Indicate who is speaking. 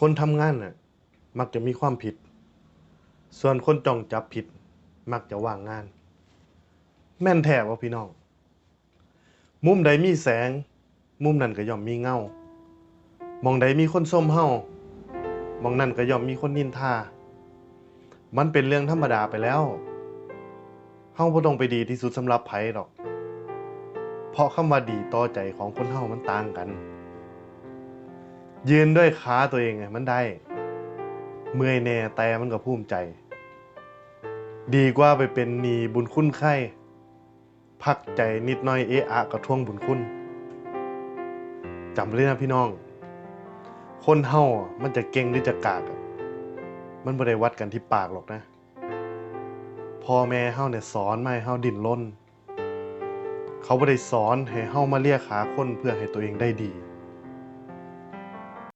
Speaker 1: คนทำงานน่ะ มักจะมีความผิด ส่วนคนจ้องจับผิด มักจะว่างงาน แม่นแท้บ่พี่น้อง มุมใดมีแสง มุมนั้นก็ย่อมมีเงามองใดมีคนส้มเฮามองนั้นก็ย่อมมีคนนินทา มันเป็นเรื่องธรรมดาไปแล้วเฮาบ่ต้องไปดีที่สุดสำหรับไผดอก เพราะคำว่าดีต่อใจของคนเฮามันต่างกัน ยืนด้วยขาตัวเองไงมันได้ เมื่อยแน่แต่มันก็ภูมิใจ ดีกว่าไปเป็นหนีบุญคุณใครพักใจนิดน่อยเอะอะก็ท่วงบุญคุณจำเลยนะพี่น้อง คนเฮามันจะเก่งหรือจะกาก มันบ่ได้วัดกันที่ปากหรอกนะพ่อแม่เฮาเนี่ยสอนมาให้เฮาดิ้นรนเขาบ่ได้สอนให้เฮามาเลียขาคนเพื่อให้ตัวเองได้ดี